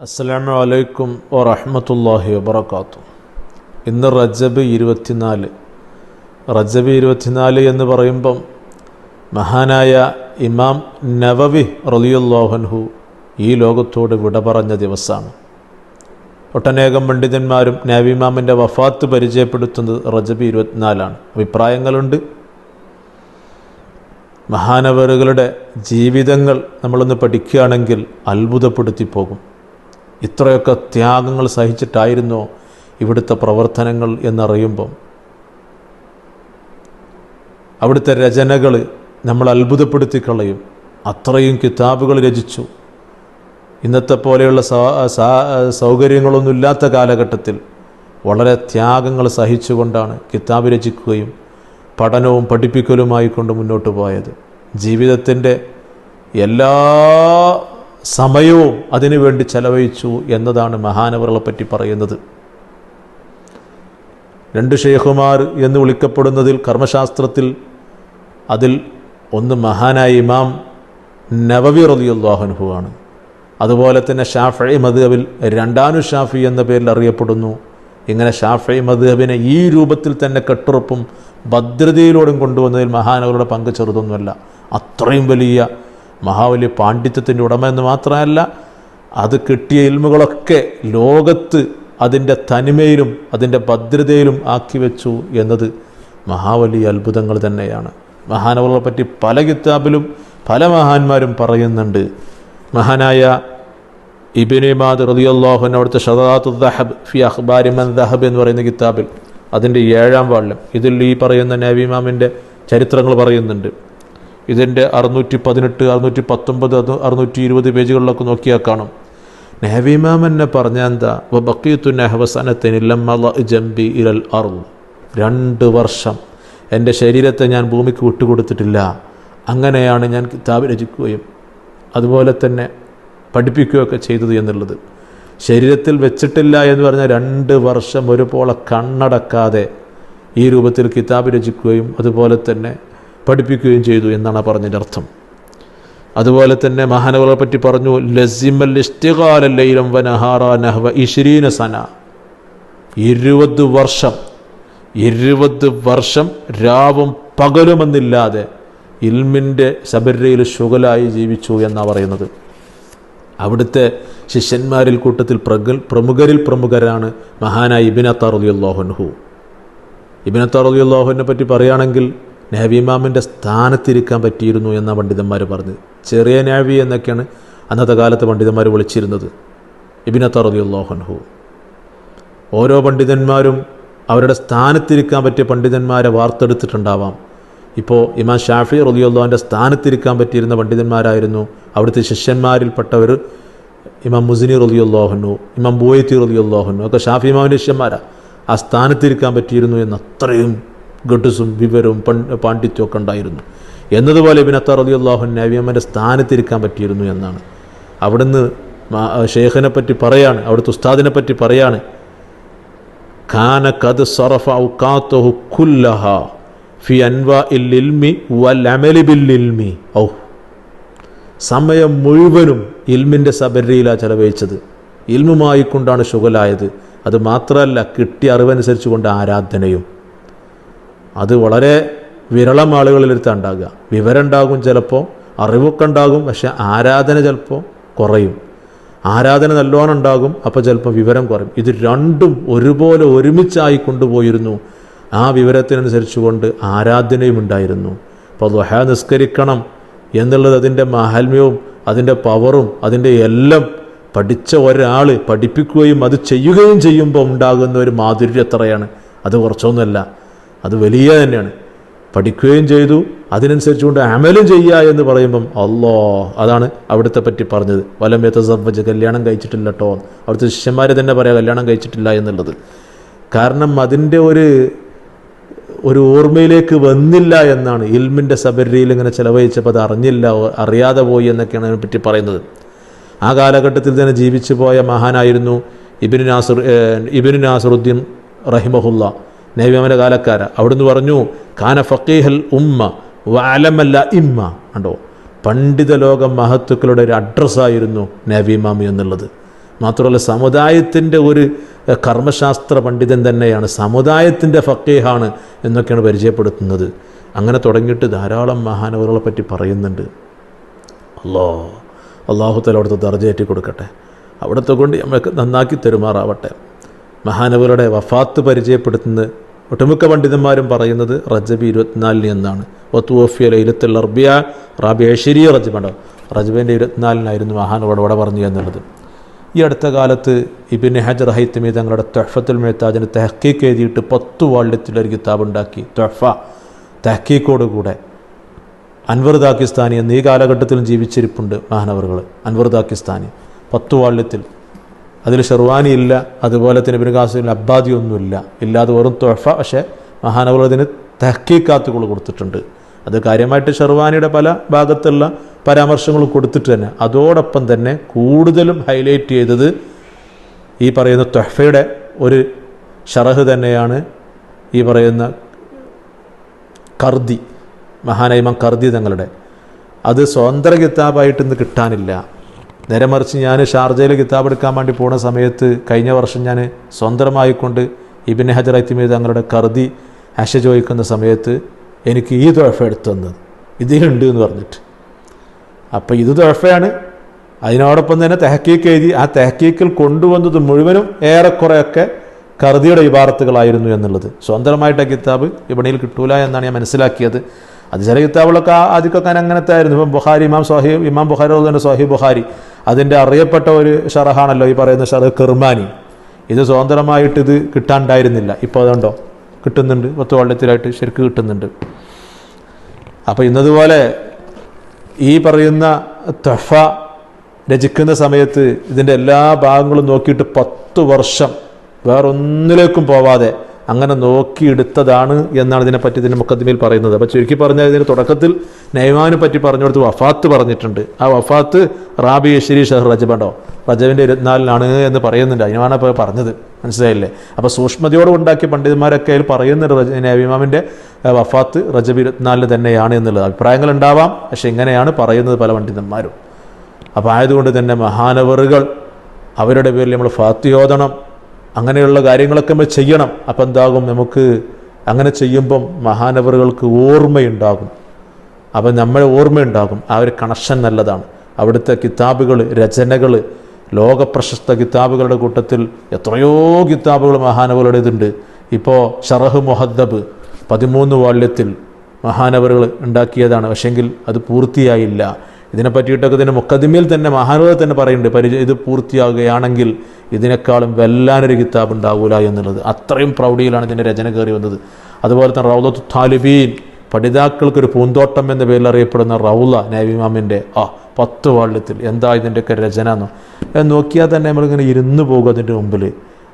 അസ്സലാമു അലൈക്കും വറഹമത്തല്ലാഹി വബർക്കാത്തു ഇന്ന് റജബ് ഇരുപത്തിനാല്. റജബ് ഇരുപത്തിനാല് എന്ന് പറയുമ്പം മഹാനായ ഇമാം നവവി റലിയുല്ലാഹൻഹു ഈ ലോകത്തോട് വിട പറഞ്ഞ ദിവസമാണ്. ഒട്ടനേകം പണ്ഡിതന്മാരും നാവിമാമിന്റെ വഫാത്ത് പരിചയപ്പെടുത്തുന്നത് റജബ് ഇരുപത്തിനാലാണ്. അഭിപ്രായങ്ങളുണ്ട്. മഹാനവറുകളുടെ ജീവിതങ്ങൾ നമ്മളൊന്ന് പഠിക്കുകയാണെങ്കിൽ അത്ഭുതപ്പെടുത്തി പോകും ഇത്രയൊക്കെ ത്യാഗങ്ങൾ സഹിച്ചിട്ടായിരുന്നു ഇവിടുത്തെ പ്രവർത്തനങ്ങൾ എന്നറിയുമ്പം. അവിടുത്തെ രചനകൾ നമ്മൾ അത്ഭുതപ്പെടുത്തി കളയും അത്രയും കിതാബുകൾ രചിച്ചു. ഇന്നത്തെ പോലെയുള്ള സൗകര്യങ്ങളൊന്നും ഇല്ലാത്ത കാലഘട്ടത്തിൽ വളരെ ത്യാഗങ്ങൾ സഹിച്ചുകൊണ്ടാണ് കിതാബ് രചിക്കുകയും പഠനവും പഠിപ്പിക്കലുമായി കൊണ്ട് മുന്നോട്ട് പോയത്. ജീവിതത്തിന്റെ എല്ലാ സമയവും അതിനുവേണ്ടി ചെലവഴിച്ചു എന്നതാണ് മഹാനവറുകളെ പറ്റി പറയുന്നത്. രണ്ട് ഷെയ്ഖുമാർ എന്ന് വിളിക്കപ്പെടുന്നതിൽ കർമ്മശാസ്ത്രത്തിൽ അതിൽ ഒന്ന് മഹാനായ ഇമാം നവവി റലിയുല്ലാഹുൻഹു ആണ്. അതുപോലെ തന്നെ ഷാഫി മദ്ഹബിൽ രണ്ടാനു ഷാഫി എന്ന പേരിൽ അറിയപ്പെടുന്നു. ഇങ്ങനെ ഷാഫി മദ്ഹബിനെ ഈ രൂപത്തിൽ തന്നെ കെട്ടുറപ്പും ഭദ്രതയിലൂടെ കൊണ്ടുവന്നതിൽ മഹാനവരുടെ പങ്ക് ചെറുതൊന്നുമല്ല. അത്രയും വലിയ മഹാവലിയ പാണ്ഡിത്യത്തിന്റെ ഉടമ എന്ന് മാത്രമല്ല അത് കിട്ടിയ ഇൽമുകളൊക്കെ ലോകത്ത് അതിന്റെ തനിമയിലും അതിന്റെ ഭദ്രതയിലും ആക്കി വെച്ചു എന്നത് മഹാബലി അത്ഭുതങ്ങൾ തന്നെയാണ്. മഹാനവളെ പറ്റി പല കിതാബിലും പല മഹാന്മാരും പറയുന്നുണ്ട്. മഹാനായ ഇബിനിമാദ് റലിയല്ലാഹുൻ അവിടുത്തെ ഷദാത്തു ദഹബ് ഫി അഖ്ബാരിമൻ ദഹബ് എന്ന് പറയുന്ന കിതാബിൽ അതിന്റെ ഏഴാം വാളിലും ഇതിൽ ഈ പറയുന്ന നബിമാമിന്റെ ചരിത്രങ്ങൾ പറയുന്നുണ്ട്. ഇതിന്റെ അറുന്നൂറ്റി പതിനെട്ട് അറുന്നൂറ്റി പത്തൊമ്പത് അറുന്നൂറ്റി ഇരുപത് പേജുകളിലൊക്കെ നോക്കിയാൽ കാണും. നെഹവിമാം എന്നെ പറഞ്ഞ എന്താ? ബക്കീത്തു നെഹവസനത്തിനില്ലമ്മ ജംബി ഇരൽ അറു രണ്ട് വർഷം എന്റെ ശരീരത്തെ ഞാൻ ഭൂമിക്ക് വിട്ടുകൊടുത്തിട്ടില്ല. അങ്ങനെയാണ് ഞാൻ കിതാബ് രചിക്കുകയും അതുപോലെ തന്നെ പഠിപ്പിക്കുകയൊക്കെ ചെയ്തത് എന്നുള്ളത്. ശരീരത്തിൽ വെച്ചിട്ടില്ല എന്ന് പറഞ്ഞാൽ രണ്ട് വർഷം ഒരുപോലെ കണ്ണടക്കാതെ ഈ രൂപത്തിൽ കിതാബ് രചിക്കുകയും അതുപോലെ തന്നെ പഠിപ്പിക്കുകയും ചെയ്തു എന്നാണ് പറഞ്ഞതിന്റെ അർത്ഥം. അതുപോലെ തന്നെ മഹാനവകളെ പറ്റി പറഞ്ഞു ലസിമൽ ഇഷ്ടികാലല്ലയിലും വനഹാറ നഹവ ഇഷിരീന സന. ഇരുപത് വർഷം ഇരുപത് വർഷം രാവും പകലുമെന്നില്ലാതെ ഇൽമിന്റെ ശബരയിൽ ശുഗലായി ജീവിച്ചു എന്നാണ് പറയുന്നത്. അവിടുത്തെ ശിഷ്യന്മാരിൽ കൂട്ടത്തിൽ പ്രഗൽ പ്രമുഖരിൽ പ്രമുഖരാണ് മഹാനായ ഇബിനത്ത റലിയുല്ലാഹുൻഹു ഇബിനത്ത റലിയുല്ലാഹുവിനെ പറ്റി പറയുകയാണെങ്കിൽ നേവിമാമിന്റെ സ്ഥാനത്തിരിക്കാൻ പറ്റിയിരുന്നു എന്ന പണ്ഡിതന്മാർ പറഞ്ഞത്. ചെറിയ നാവി എന്നൊക്കെയാണ് അന്നത്തെ കാലത്ത് പണ്ഡിതന്മാർ വിളിച്ചിരുന്നത്. ഇബിനത്ത റലിയുല്ലാഹുൻഹു ഓരോ പണ്ഡിതന്മാരും അവരുടെ സ്ഥാനത്തിരിക്കാൻ പറ്റിയ പണ്ഡിതന്മാരെ വാർത്തെടുത്തിട്ടുണ്ടാവാം. ഇപ്പോൾ ഇമാം ഷാഫി റലിയുള്ളാന്റെ സ്ഥാനത്തിരിക്കാൻ പറ്റിയിരുന്ന പണ്ഡിതന്മാരായിരുന്നു അവിടുത്തെ ശിഷ്യന്മാരിൽപ്പെട്ടവർ ഇമാം മുസിനി റലിയുള്ളാഹുനു ഇമാം ബുവൈത്തി റലിയുള്ളാഹുനു ഒക്കെ ഷാഫി ഇമാമിന്റെ ശിഷ്യന്മാരാണ് ആ സ്ഥാനത്തിരിക്കാൻ പറ്റിയിരുന്നു എന്ന് അത്രയും ഗഡുസും വിവരവും പാണ്ഡിത്യവും ഒക്കെ ഉണ്ടായിരുന്നു. എന്നതുപോലെ ഇബിൻ അത്താർ അലി അള്ളാഹു നബിയമ്മന്റെ സ്ഥാനത്തിരിക്കാൻ പറ്റിയിരുന്നു എന്നാണ്. അവിടുന്ന് ഷെയ്ഖിനെ പറ്റി പറയാണ് അവിടുത്തെ ഉസ്താദിനെ പറ്റി പറയാണ്. ഖാന കത് സറഫ ഔക്കാത്തഹു ഫി ഇൽമി വൽ ഔ. സമയം മുഴുവനും ഇൽമിന്റെ സബരിയിലാണ് ചെലവഴിച്ചത്. ഇൽമുമായി കൊണ്ടാണ് ശുഗലായത് അത് മാത്രമല്ല കിട്ടിയ അറിവനുസരിച്ച് കൊണ്ട് ആരാധനയും. അത് വളരെ വിരളം ആളുകളിലെടുത്ത് ഉണ്ടാകുക. വിവരം ഉണ്ടാകും ചിലപ്പോൾ അറിവൊക്കെ ഉണ്ടാകും പക്ഷെ ആരാധന ചിലപ്പോൾ കുറയും. ആരാധന നല്ലോണം ഉണ്ടാകും അപ്പോൾ ചിലപ്പോൾ വിവരം കുറയും. ഇത് രണ്ടും ഒരുപോലെ ഒരുമിച്ചായി കൊണ്ടുപോയിരുന്നു. ആ വിവരത്തിനനുസരിച്ച് കൊണ്ട് ആരാധനയും ഉണ്ടായിരുന്നു. അപ്പോൾ ദുഹ നിസ്കരിക്കണം എന്നുള്ളത് അതിന്റെ മാഹാത്മ്യവും അതിന്റെ പവറും അതിന്റെ എല്ലാം പഠിച്ച ഒരാൾ പഠിപ്പിക്കുകയും അത് ചെയ്യുകയും ചെയ്യുമ്പോൾ ഉണ്ടാകുന്ന ഒരു മാധുര്യത്രയാണ് അത് കുറച്ചൊന്നുമല്ല. അത് വലിയ തന്നെയാണ്. പഠിക്കുകയും ചെയ്തു അതിനനുസരിച്ചുകൊണ്ട് അമലും ചെയ്യുക എന്ന് പറയുമ്പം അല്ലോ അതാണ് അവിടുത്തെ പറ്റി പറഞ്ഞത്. വലം യഥസവജ് കല്യാണം കഴിച്ചിട്ടില്ല കേട്ടോ അവിടുത്തെ ശിഷ്യന്മാരെ തന്നെ പറയാം കല്യാണം കഴിച്ചിട്ടില്ല എന്നുള്ളത്. കാരണം അതിന്റെ ഒരു ഒരു ഓർമ്മയിലേക്ക് വന്നില്ല എന്നാണ്. ഇൽമിന്റെ സബരിയിൽ ഇങ്ങനെ ചിലവഴിച്ചപ്പോൾ അത് അറിഞ്ഞില്ല അറിയാതെ പോയി എന്നൊക്കെയാണ് അതിനെപ്പറ്റി പറയുന്നത്. ആ കാലഘട്ടത്തിൽ തന്നെ ജീവിച്ചു പോയ മഹാനായിരുന്നു ഇബിന് നാസർ ഇബിന് നാസറുദ്ദീൻ റഹിമഹുല്ല. നൈവ്യമന്റെ കാലക്കാര. അവിടുന്ന് പറഞ്ഞു കാന ഫക്കീഹൽ ഉമ്മ വാലമല്ല ഇമ്മ കണ്ടോ? പണ്ഡിത ലോക മഹത്വക്കളുടെ ഒരു അഡ്രസ്സായിരുന്നു നബിമാമി എന്നുള്ളത്. മാത്രമല്ല സമുദായത്തിന്റെ ഒരു കർമ്മശാസ്ത്ര പണ്ഡിതൻ തന്നെയാണ്. സമുദായത്തിന്റെ ഫക്കീഹാണ് എന്നൊക്കെയാണ് പരിചയപ്പെടുത്തുന്നത്. അങ്ങനെ തുടങ്ങിയിട്ട് ധാരാളം മഹാനവറുകളെ പറ്റി പറയുന്നുണ്ട്. അല്ലോ അള്ളാഹുത്തല അവിടുത്തെ ദർജയേറ്റി കൊടുക്കട്ടെ. അവിടുത്തെ കൊണ്ട് നമ്മൾക്ക് നന്നാക്കി തെരുമാറാവട്ടെ. മഹാനവരുടെ വഫാത്ത് പരിചയപ്പെടുത്തുന്നത് ഒട്ടുമിക്ക പണ്ഡിതന്മാരും പറയുന്നത് റജബ് ഇരുപത്തിനാലിന് എന്നാണ്. ഒത്തുവഫിയ ലൈലത്തുൽ അർബിയ റാബിയ ഷെരിയ റജബാണ്. റജബിന്റെ ഇരുപത്തിനാലിനായിരുന്നു മഹാനവരോട് ഇവിടെ പറഞ്ഞു എന്നുള്ളത്. ഈ അടുത്ത കാലത്ത് ഇബിൻ ഹജർ ഹൈത്തമി തങ്ങളുടെ തൊഹഫത്തുൽ മെഹ്താജിന് തെഹക്കീക്ക് എഴുതിയിട്ട് പത്ത് വാള്യത്തിലൊരു കിതാബ് ഉണ്ടാക്കി തൊഹഫ തെഹക്കീക്കോടുകൂടെ അൻവർ ദാക്കിസ്ഥാനി എന്നീ കാലഘട്ടത്തിലും ജീവിച്ചിരിപ്പുണ്ട് മഹാനവറുകൾ. അൻവർ ദാക്കിസ്ഥാനി പത്തു വാള്യത്തിൽ അതിൽ ഷെർവാനി ഇല്ല അതുപോലെ തന്നെ ഇബിൻ ഖാസിൽ അബ്ബാദി ഒന്നുമില്ല. ഇല്ലാതെ വെറും തൊഴഫ പക്ഷേ മഹാനവർ അതിന് തഹക്കീക്കാത്തുകൾ കൊടുത്തിട്ടുണ്ട്. അത് കാര്യമായിട്ട് ഷെർവാനിയുടെ പല ഭാഗത്തുള്ള പരാമർശങ്ങൾ കൊടുത്തിട്ട് തന്നെ. അതോടൊപ്പം തന്നെ കൂടുതലും ഹൈലൈറ്റ് ചെയ്തത് ഈ പറയുന്ന തൊഹഫയുടെ ഒരു ഷറഹ് തന്നെയാണ് ഈ പറയുന്ന കർദി മഹാനൈമം കർദി തങ്ങളുടെ. അത് സ്വതന്ത്ര കിതാബായിട്ട് ഇന്ന് കിട്ടാനില്ല. നേരെ മറിച്ച് ഞാൻ ഷാർജയിൽ കിതാബ് എടുക്കാൻ വേണ്ടി പോണ സമയത്ത് കഴിഞ്ഞ വർഷം ഞാൻ സ്വന്തമായിക്കൊണ്ട് ഇബിൻ ഹജർ ഐത്തിമീ തങ്ങളുടെ കർദി ഹഷ ചോദിക്കുന്ന സമയത്ത് എനിക്ക് ഈ തുഴഫ എടുത്തു തന്നത്. ഇതിലുണ്ട് എന്ന് പറഞ്ഞിട്ട്. അപ്പോൾ ഇത് തുഴഫയാണ് അതിനോടൊപ്പം തന്നെ തെഹക്കീക്ക് എഴുതി ആ തെഹക്കീക്കിൽ കൊണ്ടുവന്നത് മുഴുവനും ഏറെക്കുറെയൊക്കെ കറുതിയുടെ ഇബാറത്തുകളായിരുന്നു എന്നുള്ളത്. സ്വതന്ത്രമായിട്ട് ആ കിതാബ് വിപണിയിൽ കിട്ടൂല എന്നാണ് ഞാൻ മനസ്സിലാക്കിയത്. അത് ചില കിതാബുകളൊക്കെ ആദ്യമൊക്കെ അങ്ങനെ അങ്ങനത്തെ ആയിരുന്നു. ഇപ്പം ബുഹാരി ഇമാം സോഹി ഇമാം ബുഹാരി അതുപോലെ തന്നെ സോഹി ബുഹാരി അതിന്റെ അറിയപ്പെട്ട ഒരു ഷറഹാണല്ലോ ഈ പറയുന്ന ഷറഹ് കിർമാനി. ഇത് സ്വതന്ത്രമായിട്ട് ഇത് കിട്ടാണ്ടായിരുന്നില്ല. ഇപ്പോൾ അതുണ്ടോ? കിട്ടുന്നുണ്ട്. പത്ത് വള്ളത്തിലായിട്ട് ശരിക്ക് കിട്ടുന്നുണ്ട്. അപ്പോൾ ഇന്നതുപോലെ ഈ പറയുന്ന തഫ രചിക്കുന്ന സമയത്ത് ഇതിന്റെ എല്ലാ ഭാഗങ്ങളും നോക്കിയിട്ട് പത്ത് വർഷം വേറൊന്നിലേക്കും പോവാതെ അങ്ങനെ നോക്കിയെടുത്തതാണ് എന്നാണ് ഇതിനെപ്പറ്റി ഇതിന്റെ മുക്കദ്മയിൽ പറയുന്നത്. അപ്പോൾ ചുരുക്കി പറഞ്ഞാൽ ഇതിന് തുടക്കത്തിൽ നൈമാനെ പറ്റി പറഞ്ഞുകൊടുത്ത് വഫാത്ത് പറഞ്ഞിട്ടുണ്ട്. ആ വഫാത്ത് റാബി യശ്രി ഷഹർ റജബണ്ടോ റജബിന്റെ ഇരുപത്തിനാലിനാണ് എന്ന് പറയുന്നുണ്ട്. അതിനാണ് ഇപ്പോൾ പറഞ്ഞത്. മനസ്സിലായില്ലേ? അപ്പോൾ സൂക്ഷ്മതയോട് ഉണ്ടാക്കിയ പണ്ഡിതന്മാരൊക്കെ അതിൽ പറയുന്നുണ്ട് റജ നബിമാമിന്റെ വഫാത്ത് റജബ് ഇരുപത്തിനാലിന് തന്നെയാണ് എന്നുള്ളത്. അഭിപ്രായങ്ങൾ ഉണ്ടാവാം. പക്ഷെ ഇങ്ങനെയാണ് പറയുന്നത് പല പണ്ഡിതന്മാരും. അപ്പോൾ ആയതുകൊണ്ട് തന്നെ മഹാനവറുകൾ അവരുടെ പേരിൽ നമ്മൾ ഫാത്തിയോദണം അങ്ങനെയുള്ള കാര്യങ്ങളൊക്കെ നമ്മൾ ചെയ്യണം. അപ്പം എന്താകും? നമുക്ക് അങ്ങനെ ചെയ്യുമ്പം മഹാനവറുകൾക്ക് ഓർമ്മയുണ്ടാകും. അപ്പം നമ്മളെ ഓർമ്മയുണ്ടാകും. ആ ഒരു കണക്ഷൻ നല്ലതാണ്. അവിടുത്തെ കിതാബുകൾ രചനകൾ ലോകപ്രശസ്ത കിതാബുകളുടെ കൂട്ടത്തിൽ എത്രയോ കിതാബുകൾ മഹാനവറുടേതുണ്ട്. ഇപ്പോൾ ഷറഹ് മുഹദ്ദബ് പതിമൂന്ന് വാള്യത്തിൽ മഹാനവറുകൾ ഉണ്ടാക്കിയതാണ്. പക്ഷെങ്കിൽ അത് പൂർത്തിയായില്ല. ഇതിനെ പറ്റിയിട്ടൊക്കെ ഇതിന്റെ മുക്കദിമയിൽ തന്നെ മഹാനവർ തന്നെ പറയുന്നുണ്ട് പരിചയ ഇത് പൂർത്തിയാകുകയാണെങ്കിൽ ഇതിനേക്കാളും വല്ലാനൊരു കിതാബ് ഉണ്ടാവില്ല എന്നുള്ളത്. അത്രയും പ്രൗഢിയിലാണ് ഇതിന്റെ രചന കയറി വന്നത്. അതുപോലെ തന്നെ റൗലത്തു താലിബീൻ പഠിതാക്കൾക്കൊരു പൂന്തോട്ടം എന്ന പേരിൽ അറിയപ്പെടുന്ന റൗല നബിമാമിന്റെ ആ പത്ത് വാള്യത്തിൽ എന്താ ഇതിന്റെയൊക്കെ രചന എന്നോ? നോക്കിയാൽ തന്നെ നമ്മളിങ്ങനെ ഇരുന്ന് പോകും അതിന്റെ മുമ്പിൽ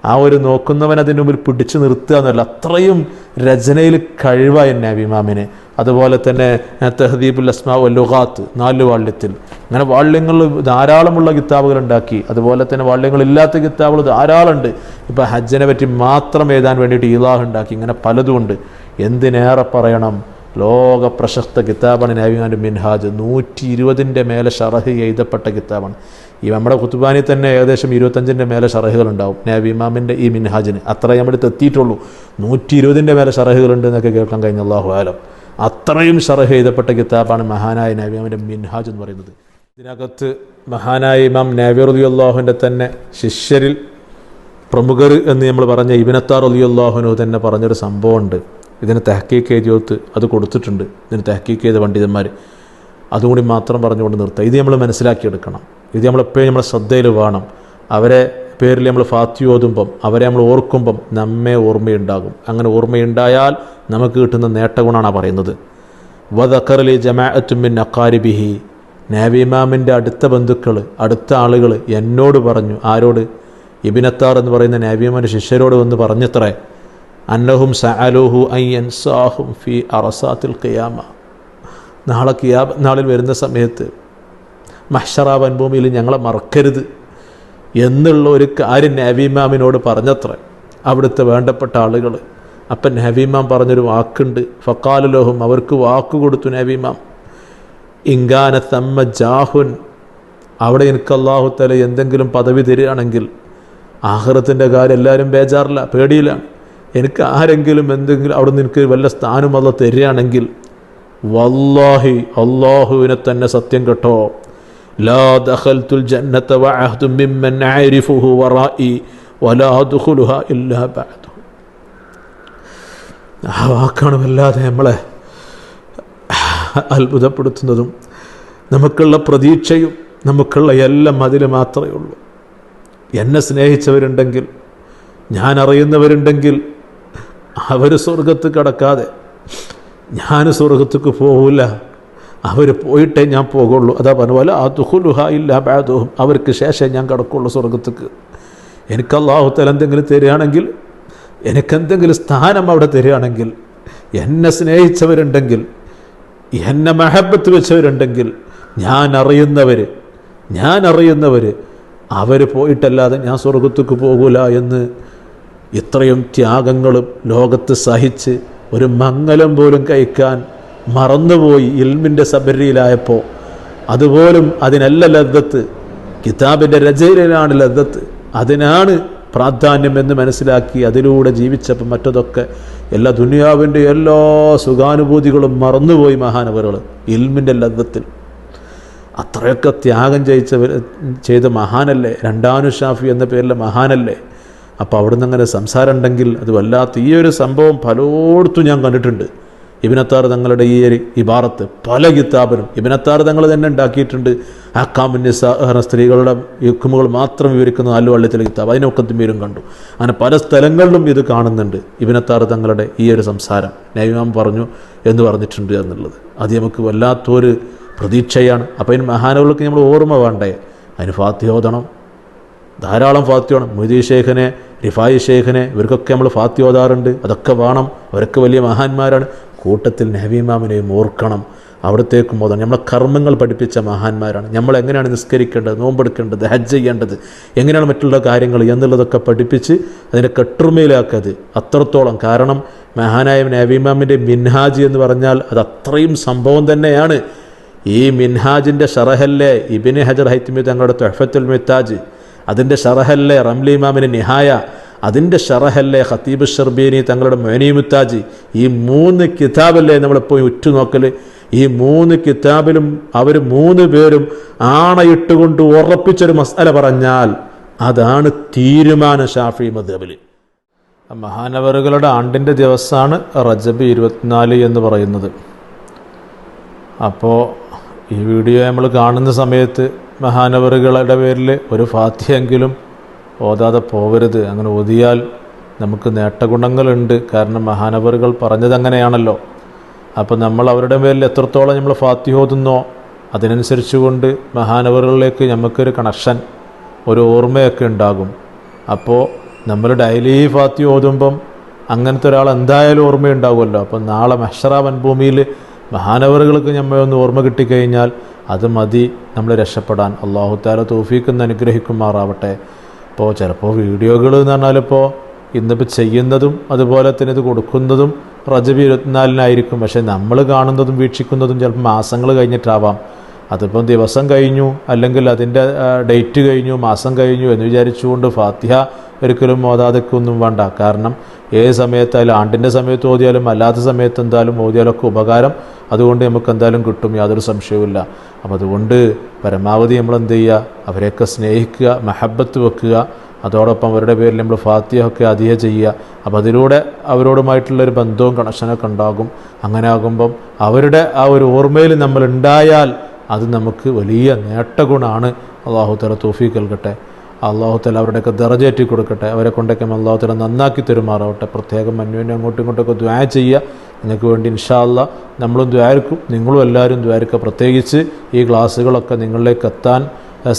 ആ ഒരു നോക്കുന്നവൻ അതിന്റെ മുമ്പിൽ പിടിച്ചു നിർത്തുക എന്നല്ല അത്രയും രചനയിൽ കഴിവായ നബിമാമിന് അതുപോലെ തന്നെ തെഹദീബുൽ അസ്മാ വല്ലുഖാത്ത് നാല് വാള്യത്തിൽ. അങ്ങനെ വാള്യങ്ങൾ ധാരാളമുള്ള കിതാബുകൾ ഉണ്ടാക്കി. അതുപോലെ തന്നെ വാള്യങ്ങളില്ലാത്ത കിതാബുകൾ ധാരാളമുണ്ട് ഇപ്പോൾ ഹജ്ജിനെ പറ്റി മാത്രം എഴുതാൻ വേണ്ടിയിട്ട് ഈലാഹ് ഉണ്ടാക്കി. ഇങ്ങനെ പലതുമുണ്ട് എന്തിനേറെ പറയണം? ലോക പ്രശസ്ത കിതാബാണ് നാവിമാന്റെ മിൻഹാജ്. നൂറ്റി ഇരുപതിന്റെ മേലെ ഷറഹ് എഴുതപ്പെട്ട കിതാബാണ്. ഈ നമ്മുടെ കുത്തുബാനി തന്നെ ഏകദേശം ഇരുപത്തഞ്ചിന്റെ മേലെ ഷറഹുകൾ ഉണ്ടാവും നാവിമാമിന്റെ ഈ മിൻഹാജിന്. അത്രയും നമ്മുടെ എത്തിയിട്ടുള്ളൂ. നൂറ്റി ഇരുപതിന്റെ മേലെ ഷറഹുകളുണ്ട് എന്നൊക്കെ കേൾക്കാൻ കഴിഞ്ഞ. അള്ളാഹു ആലം. അത്രയും ഷറഹ് എഴുതപ്പെട്ട കിതാബാണ് മഹാനായ നാവിമാമിന്റെ മിൻഹാജ് എന്ന് പറയുന്നത്. ഇതിനകത്ത് മഹാനായ ഇമാം നാവിറുദി അള്ളാഹുവിന്റെ തന്നെ ശിഷ്യരിൽ പ്രമുഖർ എന്ന് നമ്മൾ പറഞ്ഞ ഇബിനത്താർ അലി അള്ളാഹുനു തന്നെ പറഞ്ഞൊരു സംഭവമുണ്ട്. ഇതിന് തെഹക്കീക്ക് എഴുതിയോത്ത് അത് കൊടുത്തിട്ടുണ്ട്. ഇതിന് തെഹക്കീക്ക് ചെയ്ത പണ്ഡിതന്മാർ. അതുകൂടി മാത്രം പറഞ്ഞുകൊണ്ട് നിർത്തുക ഇത് നമ്മൾ മനസ്സിലാക്കിയെടുക്കണം. ഇത് നമ്മളെപ്പോഴും നമ്മുടെ ശ്രദ്ധയിൽ വേണം. അവരെ പേരിൽ നമ്മൾ ഫാത്തി ഓതുമ്പം അവരെ നമ്മൾ ഓർക്കുമ്പം നമ്മെ ഓർമ്മയുണ്ടാകും. അങ്ങനെ ഓർമ്മയുണ്ടായാൽ നമുക്ക് കിട്ടുന്ന നേട്ടഗുണമാണ് പറയുന്നത്. വദക്കറിലെ ജമാഅത്തുമിൻ അക്കാരിബിഹി നാവിമാമിന്റെ അടുത്ത ബന്ധുക്കൾ അടുത്ത ആളുകൾ എന്നോട് പറഞ്ഞു ആരോട്? ഇബിനത്താർ എന്ന് പറയുന്ന നാവിമാന്റെ ശിഷ്യരോട് വന്ന് പറഞ്ഞത്രേ അന്നഹും സഅലൂഹു അയ്യൻസാഹും ഫി അറസാത്തിൽ ഖിയാമ. നാളെ കിയാബ് നാളിൽ വരുന്ന സമയത്ത് മഹ്ഷറ വൻഭൂമിയിൽ ഞങ്ങളെ മറക്കരുത്. എന്നുള്ള ഒരു കാര്യം നവീമാമിനോട് പറഞ്ഞത്ര. അവിടുത്തെ വേണ്ടപ്പെട്ട ആളുകൾ. അപ്പം നവീമാം പറഞ്ഞൊരു വാക്കുണ്ട്. ഫക്കാലുലോഹും അവർക്ക് വാക്ക് കൊടുത്തു നവീമാം ഇങ്കാന തമ്മ ജാഹുൻ അവിടെ എനിക്ക് അള്ളാഹു തല എന്തെങ്കിലും പദവി തരികയാണെങ്കിൽ ആഹ്റത്തിന്റെ കാര്യം എല്ലാവരും ബേജാറില്ല പേടിയിലാണ് എനിക്ക് ആരെങ്കിലും എന്തെങ്കിലും അവിടെ നിന്ന് എനിക്ക് വല്ല സ്ഥാനം അല്ല തരികയാണെങ്കിൽ വല്ലാഹി അള്ളാഹുവിനെ തന്നെ സത്യം കേട്ടോ. ലാ دخلت الجنة وعهد ممن അഅരിഫുഹു ورائي ولا അദ്ഖുലുഹ إلا بعد. ആ വാക്കാണ് വല്ലാതെ നമ്മളെ അത്ഭുതപ്പെടുത്തുന്നതും നമുക്കുള്ള പ്രതീക്ഷയും നമുക്കുള്ള എല്ലാം അതിൽ മാത്രമേ ഉള്ളൂ. എന്നെ സ്നേഹിച്ചവരുണ്ടെങ്കിൽ ഞാൻ അറിയുന്നവരുണ്ടെങ്കിൽ അവർ സ്വർഗത്ത് കടക്കാതെ ഞാൻ സ്വർഗത്തേക്ക് പോകില്ല അവർ പോയിട്ടേ ഞാൻ പോകുള്ളൂ. അതാ പറഞ്ഞപോലെ ആ ദുഹുലുഹ ഇല്ല ബാദുഹും അവർക്ക് ശേഷം ഞാൻ കടക്കുള്ളൂ സ്വർഗത്തേക്ക് എനിക്ക് അള്ളാഹുത്തല എന്തെങ്കിലും തരികയാണെങ്കിൽ എനിക്കെന്തെങ്കിലും സ്ഥാനം അവിടെ തരികയാണെങ്കിൽ എന്നെ സ്നേഹിച്ചവരുണ്ടെങ്കിൽ എന്നെ മഹബത്ത് വെച്ചവരുണ്ടെങ്കിൽ ഞാൻ അറിയുന്നവർ ഞാൻ അറിയുന്നവർ അവർ പോയിട്ടല്ലാതെ ഞാൻ സ്വർഗത്തേക്ക് പോകൂല എന്ന് ഇത്രയും ത്യാഗങ്ങളും ലോകത്ത് സഹിച്ച് ഒരു മംഗലം പോലും കഴിക്കാൻ മറന്നുപോയി ഇൽമിന്റെ സബരിയിലായപ്പോൾ അതുപോലും അതിനല്ല ലദ്ദത്ത്. കിതാബിന്റെ രചയിലാണ് ലദ്ദത്ത്. അതിനാണ് പ്രാധാന്യം എന്ന് മനസ്സിലാക്കി അതിലൂടെ ജീവിച്ചപ്പോൾ മറ്റതൊക്കെ എല്ലാ ദുനിയാവിന്റെ എല്ലാ സുഖാനുഭൂതികളും മറന്നുപോയി മഹാനവറുകൾ ഇൽമിന്റെ ലദ്ദത്തിൽ. അത്രയൊക്കെ ത്യാഗം ചെയ്യിച്ചവർ ചെയ്ത മഹാനല്ലേ? രണ്ടാനു ഷാഫി എന്ന പേരിലെ മഹാനല്ലേ? അപ്പോൾ അവിടുന്ന് അങ്ങനെ സംസാരം ഉണ്ടെങ്കിൽ അത് വല്ലാത്ത ഈ ഒരു സംഭവം പലയിടത്തും ഞാൻ കണ്ടിട്ടുണ്ട്. ഇബിനത്താർ തങ്ങളുടെ ഈ ഒരു ഇബാറത്ത് പല കിതാബിനും ഇബിനത്താർ തങ്ങൾ തന്നെ ഉണ്ടാക്കിയിട്ടുണ്ട്. ആക്കാമിന്യ സ്ത്രീകളുടെ യുക്കുമുകൾ മാത്രം വിവരിക്കുന്ന നാലു വള്ളത്തിലെ കിതാബ്. അതിനൊക്കെ പേരും കണ്ടു. അങ്ങനെ പല സ്ഥലങ്ങളിലും ഇത് കാണുന്നുണ്ട് ഇബിനത്താർ തങ്ങളുടെ ഈ ഒരു സംസാരം. നൈമാം പറഞ്ഞു എന്ന് പറഞ്ഞിട്ടുണ്ട് എന്നുള്ളത്. അത് നമുക്ക് വല്ലാത്തൊരു പ്രതീക്ഷയാണ്. അപ്പോൾ അതിന് മഹാനവർക്ക് നമ്മൾ ഓർമ്മ വേണ്ടേ? അതിന് ഫാത്തി ഓതണം. ധാരാളം ഫാത്തിയോണം മൊയ്തീ ഷേഖനെ റിഫായി ഷേഖിനെ ഇവർക്കൊക്കെ നമ്മൾ ഫാത്യോതാറുണ്ട് അതൊക്കെ വേണം. അവരൊക്കെ വലിയ മഹാന്മാരാണ്. കൂട്ടത്തിൽ നഹബീമാമിനെയും ഓർക്കണം. അവിടത്തേക്കും ഓതണം നമ്മളെ കർമ്മങ്ങൾ പഠിപ്പിച്ച മഹാന്മാരാണ്. നമ്മൾ എങ്ങനെയാണ് നിസ്കരിക്കേണ്ടത് നോമ്പെടുക്കേണ്ടത് ഹജ്ജ് ചെയ്യേണ്ടത് എങ്ങനെയാണ് മറ്റുള്ള കാര്യങ്ങൾ എന്നുള്ളതൊക്കെ പഠിപ്പിച്ച് അതിനെ കെട്ടുമയിലാക്കത് അത്രത്തോളം. കാരണം മഹാനായ നബീമാമിന്റെ മിൻഹാജ് എന്ന് പറഞ്ഞാൽ അത് അത്രയും സംഭവം തന്നെയാണ്. ഈ മിൻഹാജിന്റെ ഷറഹല്ലേ ഇബിന് ഹജർ ഹൈത്തിമി തങ്ങളുടെ തൊഹഫത്തുൽ മിത്താജ്. അതിന്റെ ഷറഹല്ലേ റംലി ഇമാമിന് നിഹായ അതിന്റെ ഷറഹല്ലേ ഖത്തീബ് ഷർബീനി തങ്ങളുടെ മൊനി മുത്താജി ഈ മൂന്ന് കിതാബല്ലേ നമ്മളിപ്പോൾ ഉറ്റുനോക്കൽ ഈ മൂന്ന് കിതാബിലും അവർ മൂന്ന് പേരും ആണയിട്ടുകൊണ്ട് ഉറപ്പിച്ചൊരു മസാല പറഞ്ഞാൽ അതാണ് തീരുമാന ഷാഫി മദബിൽ മഹാനവറുകളുടെ ആണ്ടിന്റെ ദിവസമാണ് റജബ് ഇരുപത്തിനാല് എന്ന് പറയുന്നത്. അപ്പോൾ ഈ വീഡിയോ നമ്മൾ കാണുന്ന സമയത്ത് മഹാനവറുകളുടെ പേരിൽ ഒരു ഫാത്തിയെങ്കിലും ഓതാതെ പോവരുത്. അങ്ങനെ ഓതിയാൽ നമുക്ക് നേട്ടഗുണങ്ങളുണ്ട്. കാരണം മഹാനവറുകൾ പറഞ്ഞതങ്ങനെയാണല്ലോ അപ്പോൾ നമ്മൾ അവരുടെ പേരിൽ എത്രത്തോളം നമ്മൾ ഫാത്തി ഓതുന്നോ അതിനനുസരിച്ച് കൊണ്ട് മഹാനവറുകളിലേക്ക് നമുക്കൊരു കണക്ഷൻ ഒരു ഓർമ്മയൊക്കെ ഉണ്ടാകും. അപ്പോൾ നമ്മൾ ഡെയിലി ഫാത്തി ഓതുമ്പം അങ്ങനത്തെ ഒരാൾ എന്തായാലും ഓർമ്മയുണ്ടാകുമല്ലോ അപ്പം നാളെ മഹ്ഷറ വൻഭൂമിയിൽ മഹാനവറുകൾക്ക് നമ്മൾ ഒന്ന് ഓർമ്മ കിട്ടിക്കഴിഞ്ഞാൽ അത് മതി. നമ്മൾ രക്ഷപ്പെടാൻ അള്ളാഹു താല തോഫീക്കെന്ന് അനുഗ്രഹിക്കുമാറാവട്ടെ. ഇപ്പോൾ ചിലപ്പോൾ വീഡിയോകൾ എന്ന് പറഞ്ഞാലിപ്പോൾ ഇന്നിപ്പോൾ ചെയ്യുന്നതും അതുപോലെ തന്നെ ഇത് കൊടുക്കുന്നതും റജബ് ഇരുപത്തിനാലിനായിരിക്കും. പക്ഷേ നമ്മൾ കാണുന്നതും വീക്ഷിക്കുന്നതും ചിലപ്പോൾ മാസങ്ങൾ കഴിഞ്ഞിട്ടാവാം. അതിപ്പം ദിവസം കഴിഞ്ഞു അല്ലെങ്കിൽ അതിന്റെ ഡേറ്റ് കഴിഞ്ഞു മാസം കഴിഞ്ഞു എന്ന് വിചാരിച്ചുകൊണ്ട് ഫാത്തിഹ ഒരിക്കലും ഓതാതെക്കൊന്നും വേണ്ട. കാരണം ഏത് സമയത്തായാലും ആണ്ടിന്റെ സമയത്ത് ഓതിയാലും അല്ലാത്ത സമയത്ത് എന്തായാലും ഓതിയാലൊക്കെ ഉപകാരം അതുകൊണ്ട് നമുക്ക് എന്തായാലും കിട്ടും യാതൊരു സംശയവുമില്ല. അപ്പം അതുകൊണ്ട് പരമാവധി നമ്മൾ എന്ത് ചെയ്യുക അവരെയൊക്കെ സ്നേഹിക്കുക മെഹബത്ത് വെക്കുക അതോടൊപ്പം അവരുടെ പേരിൽ നമ്മൾ ഫാത്തിയൊക്കെ അധികം ചെയ്യുക. അപ്പോൾ അതിലൂടെ അവരോടുമായിട്ടുള്ളൊരു ബന്ധവും കണക്ഷനൊക്കെ ഉണ്ടാകും. അങ്ങനെ ആകുമ്പം അവരുടെ ആ ഒരു ഓർമ്മയിൽ നമ്മൾ ഉണ്ടായാൽ അത് നമുക്ക് വലിയ നേട്ടഗുണമാണ് അള്ളാഹു തല തോഫി നൽകട്ടെ. അള്ളാഹു തല അവരുടെയൊക്കെ ദറജേറ്റി കൊടുക്കട്ടെ അവരെ കൊണ്ടൊക്കെ അള്ളാഹു തല നന്നാക്കി തരുമാറാവട്ടെ. പ്രത്യേകം അന്യോന്യം അങ്ങോട്ടും ഇങ്ങോട്ടൊക്കെ ദ്വാ ചെയ്യുക. നിങ്ങൾക്ക് വേണ്ടി ഇൻഷാല്ല നമ്മളും ദ്വാരിക്കും നിങ്ങളും എല്ലാവരും ദ്വാരിക്കുക പ്രത്യേകിച്ച് ഈ ക്ലാസ്സുകളൊക്കെ നിങ്ങളിലേക്ക് എത്താൻ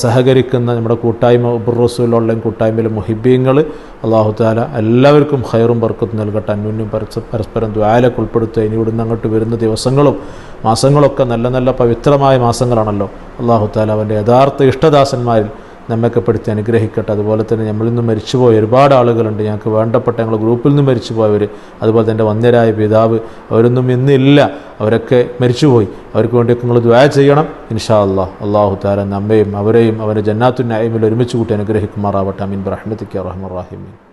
സഹകരിക്കുന്ന നമ്മുടെ കൂട്ടായ്മ ഉബുറസൂലുള്ള കൂട്ടായ്മയിലെ മുഹിബീങ്ങൾ അള്ളാഹു താല എല്ലാവർക്കും ഹൈറും ബർക്കത്തും നൽകട്ടെ. അന്യോന്യം പരസ്പ പരസ്പരം ദ്വാലൊക്കെ ഉൾപ്പെടുത്തുക. ഇനി ഇവിടുന്ന് അങ്ങോട്ട് വരുന്ന ദിവസങ്ങളും മാസങ്ങളൊക്കെ നല്ല നല്ല പവിത്രമായ മാസങ്ങളാണല്ലോ. അള്ളാഹു താല അവന്റെ യഥാർത്ഥ ഇഷ്ടദാസന്മാരിൽ നമ്മയൊക്കെ പെടുത്തി അനുഗ്രഹിക്കട്ടെ. അതുപോലെ തന്നെ നമ്മളിൽ നിന്ന് മരിച്ചുപോയ ഒരുപാട് ആളുകളുണ്ട്. ഞങ്ങൾക്ക് വേണ്ടപ്പെട്ട ഞങ്ങൾ ഗ്രൂപ്പിൽ നിന്ന് മരിച്ചുപോയവർ അതുപോലെ തന്നെ വന്യരായ പിതാവ് അവരൊന്നും ഇന്നില്ല. അവരൊക്കെ മരിച്ചുപോയി. അവർക്ക് വേണ്ടിയൊക്കെ നിങ്ങൾ ദ്വാ ചെയ്യണം. ഇൻഷാ അള്ളാഹ് അള്ളാഹു താരൻ നമ്മയും അവരെയും അവരെ ജന്നാത്തു നൈമിൽ ഒരുമിച്ച് കൂട്ടി അനുഗ്രഹിക്കുമാറാവട്ടെ. അമീൻ ബ്രഹ്മത്തിക്ക് റഹ്മറാഹിമീൻ